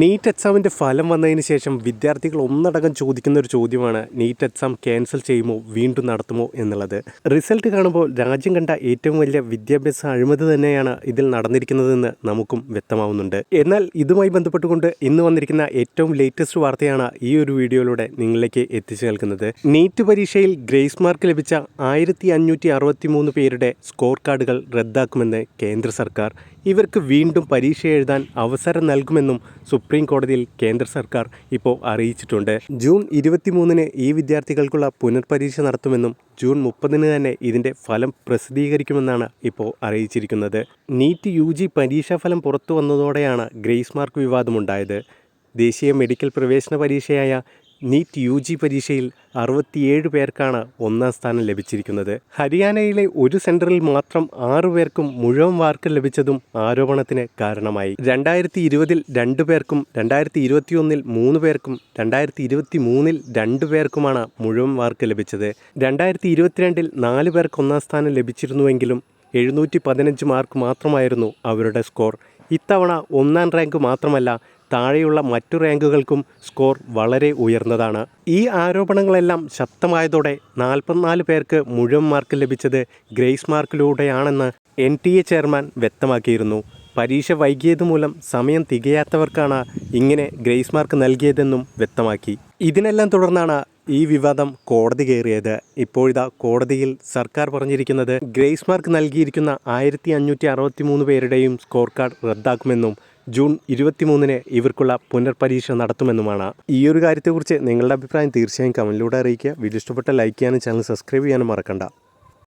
NEET എക്സാമിന്റെ ഫലം വന്നതിന് ശേഷം വിദ്യാർത്ഥികൾ ഒന്നടങ്കം ചോദിക്കുന്ന ഒരു ചോദ്യമാണ് നീറ്റ് എക്സാം ക്യാൻസൽ ചെയ്യുമോ? വീണ്ടും നടത്തുമോ? എന്നുള്ളത്. റിസൾട്ട് കാണുമ്പോൾ രാജ്യം കണ്ട ഏറ്റവും വലിയ വിദ്യാഭ്യാസ അഴിമതി തന്നെയാണ് ഇതിൽ നടന്നിരിക്കുന്നതെന്ന് നമുക്കും വ്യക്തമാവുന്നുണ്ട്. എന്നാൽ ഇതുമായി ബന്ധപ്പെട്ടുകൊണ്ട് ഇന്ന് വന്നിരിക്കുന്ന ഏറ്റവും ലേറ്റസ്റ്റ് വാർത്തയാണ് ഈ ഒരു വീഡിയോയിലൂടെ നിങ്ങളിലേക്ക് എത്തിച്ചു നൽകുന്നത് നീറ്റ് പരീക്ഷയിൽ ഗ്രേസ് മാർക്ക് ലഭിച്ച ആയിരത്തി പേരുടെ സ്കോർ കാർഡുകൾ റദ്ദാക്കുമെന്ന് കേന്ദ്ര സർക്കാർ. ഇവർക്ക് വീണ്ടും പരീക്ഷ എഴുതാൻ അവസരം നൽകുമെന്നും സുപ്രീം കോടതിയിൽ കേന്ദ്ര സർക്കാർ ഇപ്പോൾ അറിയിച്ചിട്ടുണ്ട്. ജൂൺ ഇരുപത്തിമൂന്നിന് ഈ വിദ്യാർത്ഥികൾക്കുള്ള പുനർപരീക്ഷ നടത്തുമെന്നും ജൂൺ മുപ്പതിന് തന്നെ ഇതിന്റെ ഫലം പ്രസിദ്ധീകരിക്കുമെന്നാണ് ഇപ്പോൾ അറിയിച്ചിരിക്കുന്നത്. നീറ്റ് യു ജി പരീക്ഷാഫലം പുറത്തു വന്നതോടെയാണ് ഗ്രേസ് മാർക്ക് വിവാദമുണ്ടായത്. ദേശീയ മെഡിക്കൽ പ്രവേശന പരീക്ഷയായ നീറ്റ് യു ജി പരീക്ഷയിൽ അറുപത്തിയേഴ് പേർക്കാണ് ഒന്നാം സ്ഥാനം ലഭിച്ചിരിക്കുന്നത്. ഹരിയാനയിലെ ഒരു സെന്ററിൽ മാത്രം ആറു പേർക്കും മുഴുവൻ മാർക്ക് ലഭിച്ചതും ആരോപണത്തിന് കാരണമായി. രണ്ടായിരത്തി ഇരുപതിൽ രണ്ടു പേർക്കും രണ്ടായിരത്തി ഇരുപത്തിയൊന്നിൽ മൂന്ന് പേർക്കും രണ്ടായിരത്തി ഇരുപത്തി മൂന്നിൽ രണ്ടു പേർക്കുമാണ് മുഴുവൻ മാർക്ക് ലഭിച്ചത്. രണ്ടായിരത്തി ഇരുപത്തിരണ്ടിൽ നാല് പേർക്ക് ഒന്നാം സ്ഥാനം ലഭിച്ചിരുന്നുവെങ്കിലും എഴുന്നൂറ്റി പതിനഞ്ച് മാർക്ക് മാത്രമായിരുന്നു അവരുടെ സ്കോർ. ഇത്തവണ ഒന്നാം റാങ്ക് മാത്രമല്ല താഴെയുള്ള മറ്റു റാങ്കുകൾക്കും സ്കോർ വളരെ ഉയർന്നതാണ്. ഈ ആരോപണങ്ങളെല്ലാം ശക്തമായതോടെ നാൽപ്പത്തിനാല് പേർക്ക് മുഴുവൻ മാർക്ക് ലഭിച്ചത് ഗ്രേസ് മാർക്കിലൂടെയാണെന്ന് എൻ ടി എ ചെയർമാൻ വ്യക്തമാക്കിയിരുന്നു. പരീക്ഷ വൈകിയത് മൂലം സമയം തികയാത്തവർക്കാണ് ഇങ്ങനെ ഗ്രേസ് മാർക്ക് നൽകിയതെന്നും വ്യക്തമാക്കി. ഇതിനെല്ലാം തുടർന്നാണ് ഈ വിവാദം കോടതി കയറിയത്. ഇപ്പോഴിതാ കോടതിയിൽ സർക്കാർ പറഞ്ഞിരിക്കുന്നത് ഗ്രേസ് മാർക്ക് നൽകിയിരിക്കുന്ന ആയിരത്തി അഞ്ഞൂറ്റി അറുപത്തി മൂന്ന് പേരുടെയും സ്കോർ കാർഡ് റദ്ദാക്കുമെന്നും ജൂൺ ഇരുപത്തിമൂന്നിന് ഇവർക്കുള്ള പുനർപരീക്ഷ നടത്തുമെന്നുമാണ്. ഈ ഒരു കാര്യത്തെക്കുറിച്ച് നിങ്ങളുടെ അഭിപ്രായം തീർച്ചയായും കമന്റിലൂടെ അറിയിക്കുക. വീഡിയോ ഇഷ്ടപ്പെട്ട ലൈക്ക് ചെയ്യാനും ചാനൽ സബ്സ്ക്രൈബ് ചെയ്യാനും മറക്കണ്ട.